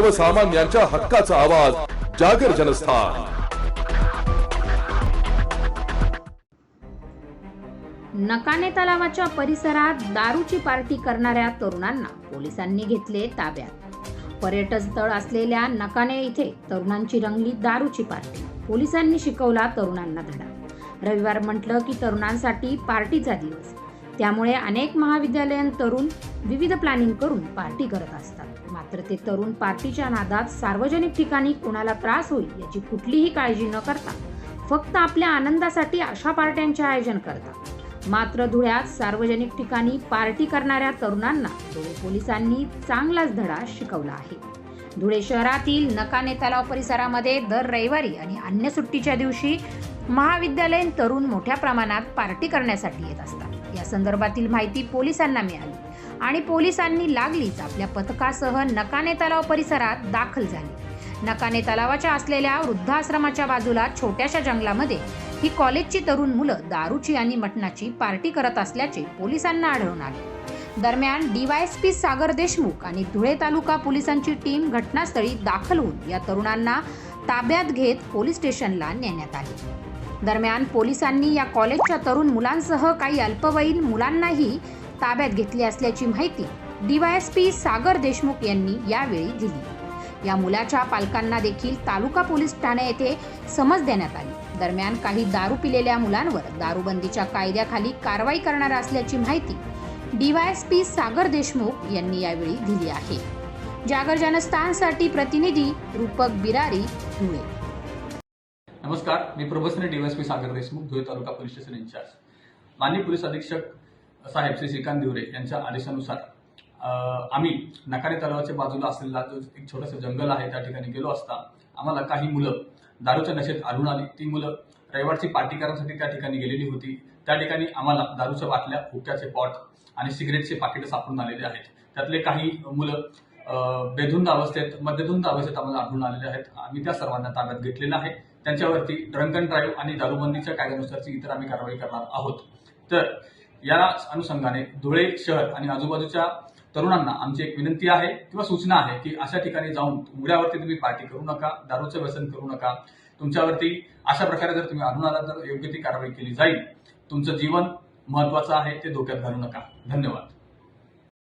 सर्वसामान्यांच्या हक्काचा आवाज जागर जनस्थान. नकाने तलावाच्या परिसरात दारूची पार्टी करणाऱ्या तरुणांना पोलिसांनी घेतले ताब्यात. पर्यटन स्थळ असलेल्या नकाने इथे तरुणांची रंगली दारूची पार्टी. पोलिसांनी शिकवला तरुणांना धडा. रविवार म्हटलं की तरुणांसाठी पार्टीचा दिवस. त्यामुळे अनेक महाविद्यालयीन तरुण विविध प्लॅनिंग करून पार्टी करत असतात. मात्र ते तरुण पार्टीच्या नादात सार्वजनिक ठिकाणी कोणाला त्रास होईल याची कुठलीही काळजी न करता फक्त आपल्या आनंदासाठी अशा पार्ट्यांचे आयोजन करतात. मात्र धुळ्यात सार्वजनिक ठिकाणी पार्टी करणाऱ्या तरुणांना धुळे पोलिसांनी चांगलाच धडा शिकवला आहे. धुळे शहरातील नकाने तलाव परिसरामध्ये दर रविवारी आणि अन्य सुट्टीच्या दिवशी महाविद्यालयीन तरुण मोठ्या प्रमाणात पार्टी करण्यासाठी येत असतात. या संदर्भातील माहिती पोलिसांना मिळाली. आणि पोलिसांनी लागलीच आपल्या पथकासह नकाने तलाव परिसरात दाखल झाले. नकाने तलावाच्या असलेल्या वृद्धाश्रमाच्या बाजूला छोट्याशा जंगलामध्ये ही कॉलेजची तरुण मुलं दारूची आणि मटणाची पार्टी करत असल्याचे पोलिसांना आढळून आले. दरम्यान डीवायएसपी सागर देशमुख आणि धुळे तालुका पोलिसांची टीम घटनास्थळी दाखल होऊन या तरुणांना ताब्यात घेत पोलीस स्टेशनला नेण्यात आले. दरम्यान पोलिसांनी या कॉलेजच्या तरुण मुलांसह काही अल्पवयीन मुलांनाही ताब्यात घेतली असल्याची माहिती डीवायएसपी सागर देशमुख यांनी यावेळी दिली. या मुलाच्या पालकांना देखील तालुका पोलीस ठाणे येथे समज देण्यात आली. दरम्यान काही दारू पिलेल्या मुलांवर दारूबंदीच्या कायद्याखाली कारवाई करणार असल्याची माहिती डीवायएसपी सागर देशमुख यांनी यावेळी दिली आहे. जागर जनस्थानसाठी प्रतिनिधी रूपक बिरारी धुळे नमस्कार मी प्रबसने डीवायसपी सागर देशमुख धुळे तालुका पोलीस स्टेशन इन्चार्ज. माननीय पोलीस अधीक्षक साहेब श्री श्रीकांत दिवरे यांच्या आदेशानुसार आम्ही नकारे तलावाच्या बाजूला असलेला जो एक छोटंसं जंगल आहे त्या ठिकाणी गेलो असता आम्हाला काही मुलं दारूच्या नशेत आढळून आली. ती मुलं रविवारची पार्टी करण्यासाठी त्या ठिकाणी गेलेली होती. त्या ठिकाणी आम्हाला दारूच्या बाटल्या हुक्क्याचे पॉट आणि सिगरेटचे पाकिटं सापडून आलेले आहेत. त्यातले काही मुलं बेधुंद अवस्थेत मध्यधुंद अवस्थेत आम्हाला आढळून आलेले आहेत. आम्ही त्या सर्वांना ताब्यात घेतलेलं आहे. त्यांच्यावरती ड्रंक अँड ड्राईव्ह आणि दारूबंदीच्या कायद्यानुसारची इतर आम्ही कारवाई करणार आहोत. तर या अनुषंगाने धुळे शहर आणि आजूबाजूच्या तरुणांना आमची एक विनंती आहे किंवा सूचना आहे की अशा ठिकाणी जाऊन उघड्यावरती तुम्ही पार्टी करू नका दारूचं व्यसन करू नका. तुमच्यावरती अशा प्रकारे जर तुम्ही आढळून आला तर योग्य ती कारवाई केली जाईल. तुमचं जीवन महत्वाचं आहे ते धोक्यात घालू नका. धन्यवाद.